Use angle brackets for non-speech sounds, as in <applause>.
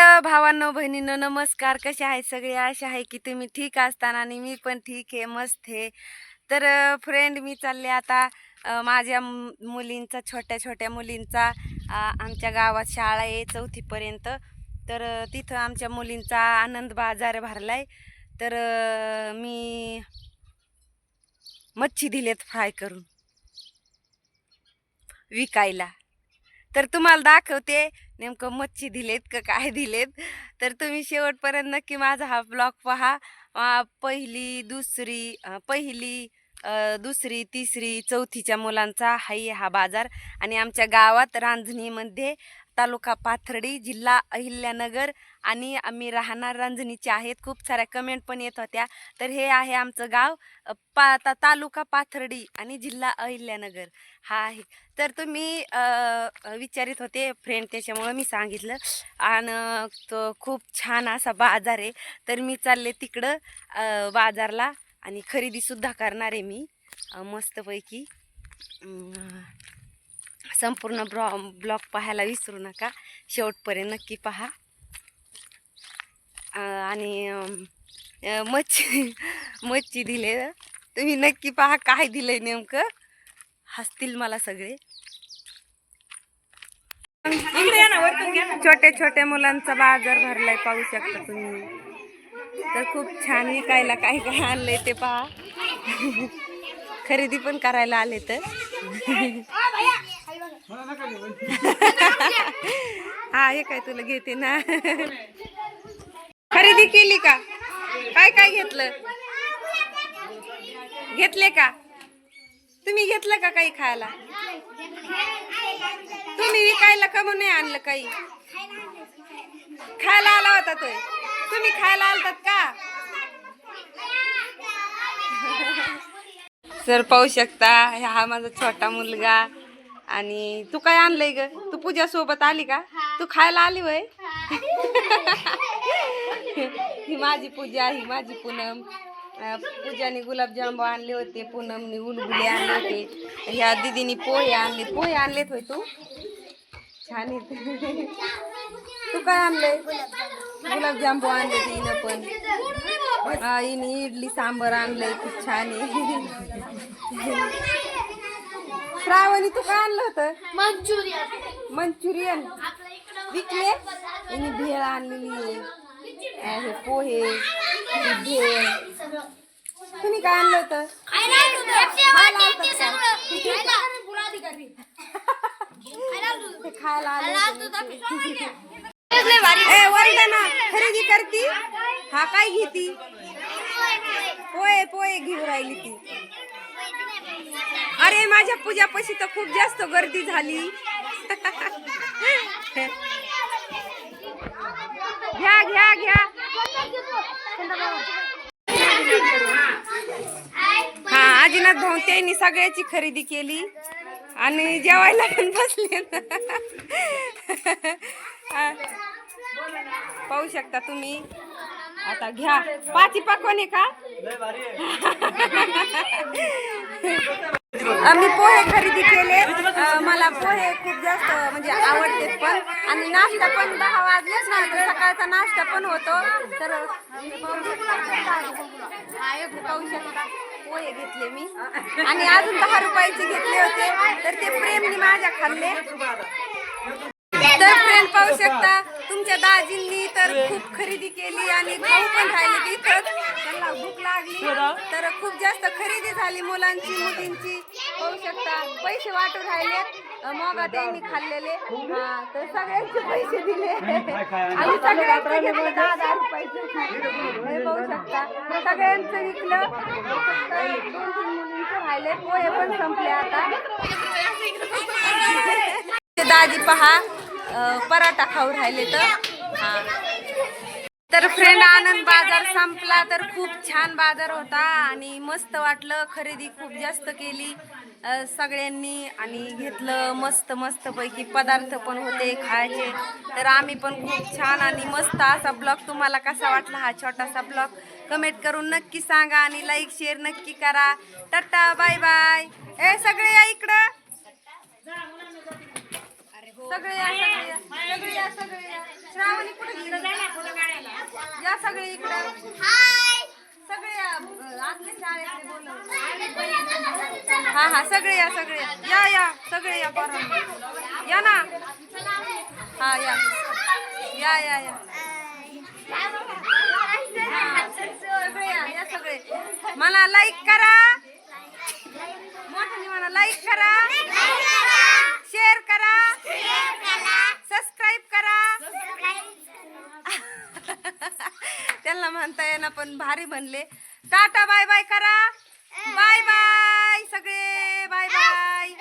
Hello भावांनो बहिणींनो नमस्कार. कसे आहेत सगळे? असे आहे की तुम्ही ठीक असताना आणि मी पण ठीक आहे मस्त आहे. तर फ्रेंड मी चालले आता माझ्या मुलींचा छोट्या छोट्या मुलींचा आमच्या गावात शाळा आहे चौथीपर्यंत. तर तिथं आमच्या मुलींचा आनंद बाजार भरला आहे तर मी मच्छी दिलेत फ्राय करून. विकायला. तर तुम्हाला दाखवते नेमकं मच्छी दिलेत का काय दिलेत? तर तुम्ही शेवटपर्यंत नक्की माझा हा ब्लॉग पहा. पहिली दुसरी पहिली दुसरी तिसरी चौथीच्या मुलांचा हाही हा बाजार. आणि आमच्या गावात रांजणीमध्ये तालुका पाथर्डी जिल्हा अहिल्यानगर आणि आम्ही राहणार रांजणीचे आहेत. खूप साऱ्या कमेंट पण येत होत्या. तर हे आहे आमचं गाव पा ता तालुका पाथर्डी आणि जिल्हा अहिल्यानगर. हा आहे. तर तुम्ही विचारित होते फ्रेंड त्याच्यामुळं मी सांगितलं. आणि तो खूप छान असा बाजार आहे. तर मी चालले तिकडं बाजारला आणि खरेदीसुद्धा करणार आहे मी मस्तपैकी. संपूर्ण ब्लॉ ब्लॉग पाहायला विसरू नका. शेवटपर्यंत नक्की पहा. आणि मच्छी मच्छी दिले. तुम्ही नक्की पहा काय दिलं आहे नेमकं. हसतील मला सगळे. छोट्या छोट्या मुलांचा बाजार भरलाय पाहू शकता तुम्ही. तर खूप छान विकायला काय काय आणलंय ते पहा. खरेदी पण करायला आले तर. हा हे काय तुला घेते ना? खरेदी केली का? काय काय घेतलं? घेतले का? तुम्ही घेतलं का काही खायला? तुम्ही विकायला का म्हणून नाही आणलं काही? खायला आला होता तो. तुम्ही खायला आलतात का? सर पाहू शकता हा माझा छोटा मुलगा. आणि तू काय आणलंय ग? तू पूजा सोबत आली का? तू खायला आली वय <laughs> ही. माझी पूजा ही माझी पूनम. पूजाने गुलाबजाम आणले होते पूनमने उलगुले आणले होते. ह्या दिदीने पोहे आणले. पोहे आणलेत होय तू? छान तू काय आणलंय? गुलाबजाम आणले ते हिनं पण. हिने इडली सांबर आणलंय खूप छान आहे. <laughs> <laughs> श्रावणी तू काय आणलं होतं? मंचुरियन. मंचुरियन. विकले? भेळ आणलेली आहे. हे पोहे ही भेळ. तुम्ही काय आणलं होतं? ते खायला. आले. <laughs> खरेदी करती? हा काय घेती? पोहे पोहे घेऊन राहिली ती. अरे माझ्या पूजापाशी तर खूप जास्त गर्दी झाली. घ्या घ्या घ्या. हा आजीनाथ भाऊ त्यांनी सगळ्याची खरेदी केली. आणि जेवायला पण बसले. पाहू शकता तुम्ही. आता घ्या. पाची पाकवाने का? <laughs> आम्ही पोहे खरेदी केले. मला पोहे खूप जास्त म्हणजे आवडते पण. आणि नाश्ता पण दहा वाजलेच ना तर सकाळचा नाश्ता पण होतो. तर पाहू शकता पोहे घेतले मी. आणि अजून दहा रुपयाचे घेतले होते. तर ते प्रेमने माझ्या खाल्ले. तर फ्रेंड पाहू शकता तुमच्या दाजींनी तर खूप खरेदी केली आणि खाऊ पण राहिले तिथं त्यांना भूक लागली. तर खूप जास्त खरेदी झाली मुलांची मुलींची. पाहू शकता पैसे वाटून राहिलेत मोगा त्यांनी खाल्लेले. हा तर सगळ्यांचे पैसे दिले. <laughs> आणि सगळ्यांचे घेतले दहा दहा रुपयाचे हे पाहू शकता. सगळ्यांचं विकलं. दोन तीन मुलींचे राहिले. पोहे पण संपले आता. दाजी पहा. पराठा खाऊ राहिले तर. हा. तर फ्रेंड आनंद बाजार संपला तर खूप छान बाजार होता आणि मस्त वाटलं खरेदी खूप जास्त केली. सगळ्यांनी आणि घेतलं मस्त मस्त पैकी पदार्थ पण होते खायचे. तर आम्ही पण खूप छान आणि मस्त असा ब्लॉग तुम्हाला कसा वाटला हा छोटासा ब्लॉग कमेंट करून नक्की सांगा आणि लाईक शेअर नक्की करा. टाटा बाय बाय ए सगळे या इकडं. हो सगळे या सगळे या सगळे या सगळे श्रावणी कुठे सगळे इकडे. सगळे शाळेतले बोलव हा हा सगळे या सगळे या. या सगळे या पोरांनो. या ना. हा या. या या या. सगळे या या सगळे. मला लाईक करा. मोठ्याने म्हणा लाईक करा शेअर करा सबस्क्राईब करा त्यांना म्हणता येईना पण भारी म्हणले टाटा बाय बाय करा. बाय बाय सगळे. Bye bye.